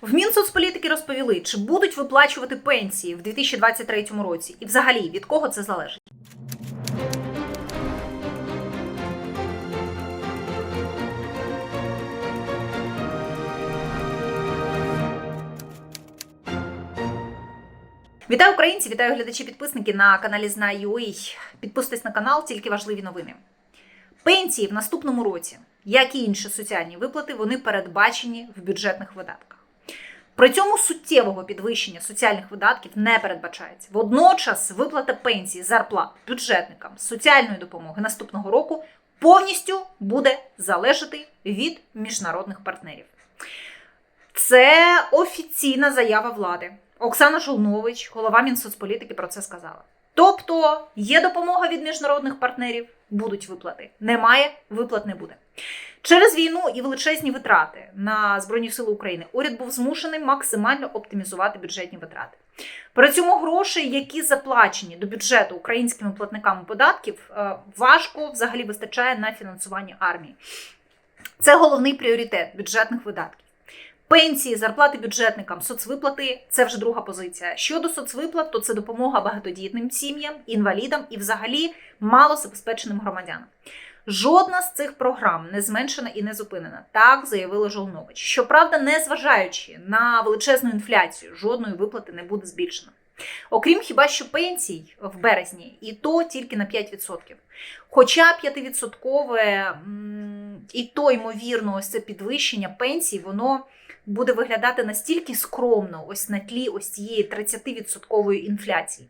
В Мінсоцполітики розповіли, чи будуть виплачувати пенсії в 2023 році, і взагалі від кого це залежить. Вітаю українці, вітаю глядачі, підписники на каналі Знаю.ua. Підписуйтесь на канал, тільки важливі новини. Пенсії в наступному році, як і інші соціальні виплати, вони передбачені в бюджетних видатках. При цьому суттєвого підвищення соціальних видатків не передбачається. Водночас виплата пенсії, зарплат бюджетникам соціальної допомоги наступного року повністю буде залежати від міжнародних партнерів. Це офіційна заява влади. Оксана Жолнович, голова Мінсоцполітики, про це сказала. Тобто є допомога від міжнародних партнерів, будуть виплати. Немає, виплат не буде. Через війну і величезні витрати на Збройні Сили України уряд був змушений максимально оптимізувати бюджетні витрати. При цьому грошей, які заплачені до бюджету українськими платниками податків, е, важко взагалі вистачає на фінансування армії. Це головний пріоритет бюджетних видатків. Пенсії, зарплати бюджетникам, соцвиплати це вже друга позиція. Щодо соцвиплат, то це допомога багатодітним сім'ям, інвалідам і взагалі малозабезпеченим громадянам. Жодна з цих програм не зменшена і не зупинена. Так заявила Жолнович. Щоправда, не зважаючи на величезну інфляцію, жодної виплати не буде збільшено. Окрім хіба що пенсій в березні, і то тільки на 5%. Хоча 5% і то, ймовірно, ось це підвищення пенсій, воно буде виглядати настільки скромно, ось на тлі ось цієї 30% інфляції.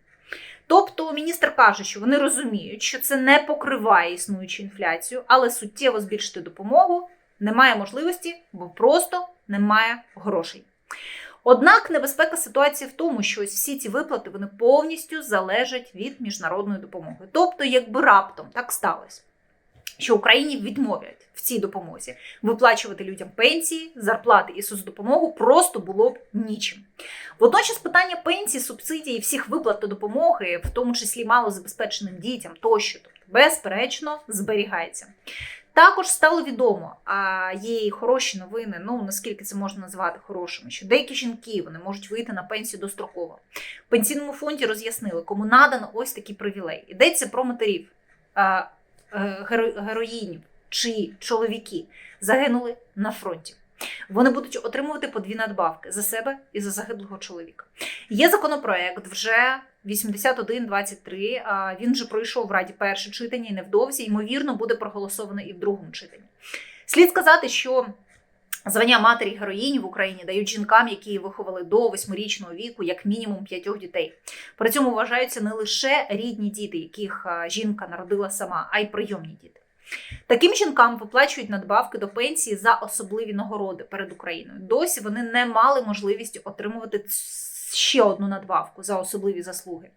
Тобто міністр каже, що вони розуміють, що це не покриває існуючу інфляцію, але суттєво збільшити допомогу немає можливості, бо просто немає грошей. Однак небезпека ситуації в тому, що ось всі ці виплати вони повністю залежать від міжнародної допомоги. Тобто, якби раптом так сталося, що Україні відмовлять в цій допомозі виплачувати людям пенсії, зарплати і соцдопомогу просто було б нічим. Водночас питання пенсії, субсидій, всіх виплат та допомоги, в тому числі малозабезпеченим дітям, тощо, тобто, безперечно, зберігається. Також стало відомо, а є і хороші новини, ну наскільки це можна назвати хорошими, що деякі жінки вони можуть вийти на пенсію достроково. В пенсійному фонді роз'яснили, кому надано ось такий привілей. Йдеться про матерів, героїнів, чи чоловіки загинули на фронті. Вони будуть отримувати по дві надбавки за себе і за загиблого чоловіка. Є законопроект вже 8123, а Він вже пройшов в Раді перше читання і невдовзі, ймовірно, буде проголосовано і в другому читанні. Слід сказати, що звання матері героїні в Україні дають жінкам, які виховали до восьмирічного віку, як мінімум п'ятьох дітей. При цьому вважаються не лише рідні діти, яких жінка народила сама, а й прийомні діти. Таким жінкам виплачують надбавки до пенсії за особливі нагороди перед Україною. Досі вони не мали можливості отримувати ще одну надбавку за особливі заслуги.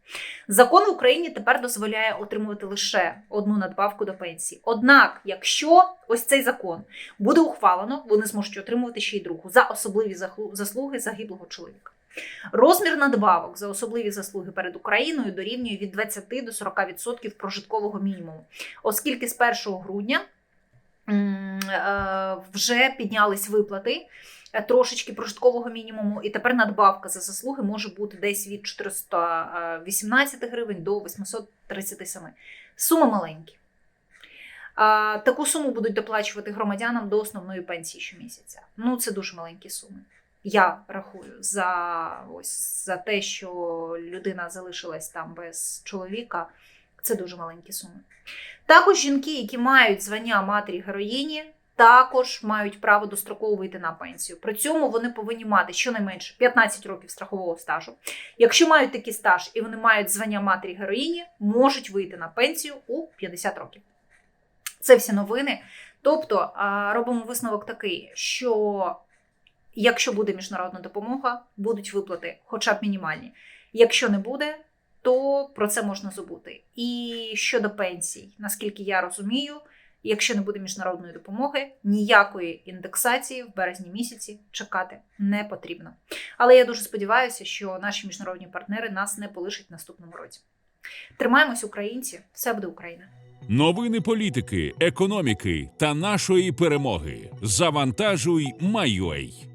Закон в Україні тепер дозволяє отримувати лише одну надбавку до пенсії. Однак, якщо ось цей закон буде ухвалено, вони зможуть отримувати ще й другу за особливі заслуги загиблого чоловіка. Розмір надбавок за особливі заслуги перед Україною дорівнює від 20 до 40% прожиткового мінімуму, оскільки з 1 грудня вже піднялись виплати е, трошечки прожиткового мінімуму, і тепер надбавка за заслуги може бути десь від 418 гривень до 837. Суми маленькі. Таку суму будуть доплачувати громадянам до основної пенсії щомісяця. Ну, це дуже маленькі суми. Я рахую за ось за те, що людина залишилась там без чоловіка. Це дуже маленькі суми. Також жінки, які мають звання матері героїні, також мають право достроково вийти на пенсію. При цьому вони повинні мати щонайменше 15 років страхового стажу. Якщо мають такий стаж і вони мають звання матері героїні, можуть вийти на пенсію у 50 років. Це всі новини. Тобто робимо висновок такий, що якщо буде міжнародна допомога, будуть виплати, хоча б мінімальні. Якщо не буде, то про це можна забути. І щодо пенсій, наскільки я розумію, якщо не буде міжнародної допомоги, ніякої індексації в березні місяці чекати не потрібно. Але я дуже сподіваюся, що наші міжнародні партнери нас не полишать в наступному році. Тримаємось, українці, все буде Україна. Новини політики, економіки та нашої перемоги. Завантажуй Майой.